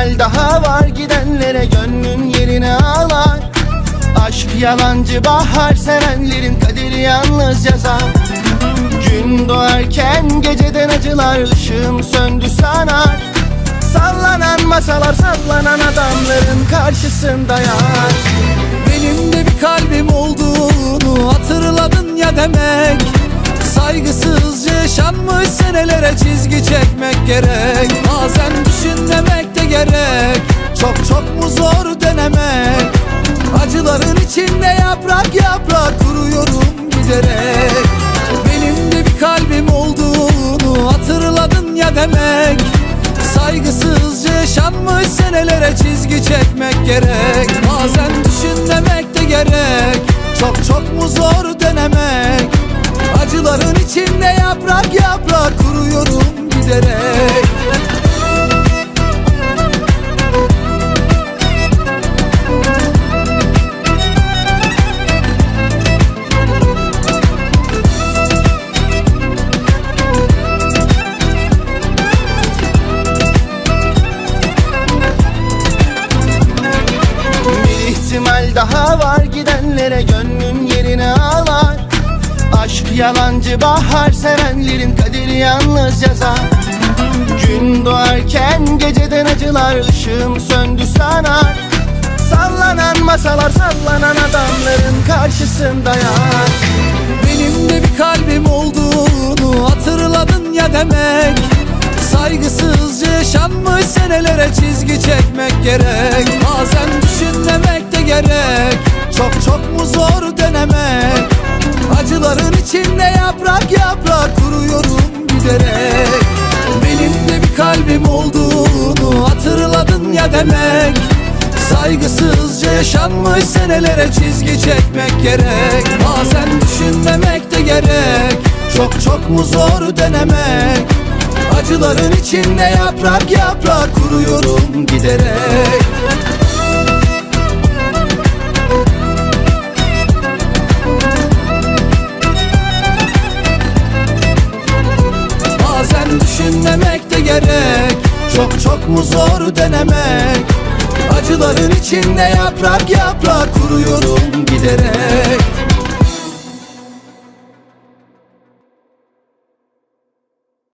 daha var gidenlere gönlün yerine ağlar. Aşk yalancı bahar sevenlerin kaderi yalnız yazar. Gün doğarken geceden acılar ışığım söndü sanar. Sallanan masalar sallanan adamların karşısında yar. Benim de bir kalbim olduğunu hatırladın ya demek. Saygısızca yaşanmış senelere çizgi çekmek gerek içinde yaprak yaprak kuruyorum giderek Benim de bir kalbim olduğunu hatırladın ya demek. Saygısızca yaşanmış senelere çizgi çekmek gerek. Bazen düşünmemek de gerek. Çok çok mu zor denemek? Acıların içinde yaprak yaprak kuruyorum giderek İhtimal daha var. Gidenlere gönlün yerine ağlar. Aşk yalancı bahar sevenlerin kaderi yalnız yazar. Gün doğarken geceden acılar ışığım söndü sanar. Sallanan masalar sallanan adamların karşısında yar. Benim de bir kalbim olduğunu hatırladın ya demek. Saygısızca yaşanmış senelere çizgi çekmek gerek. Bazen içinde yaprak yaprak kuruyorum giderek. Benim de bir kalbim olduğunu hatırladın ya demek. Saygısızca yaşanmış senelere çizgi çekmek gerek. Bazen düşünmemek de gerek. Çok çok mu zor denemek? Acıların içinde yaprak yaprak kuruyorum giderek düşünmemek de gerek. Çok çok mu zor denemek? Acıların içinde yaprak yaprak kuruyorum giderek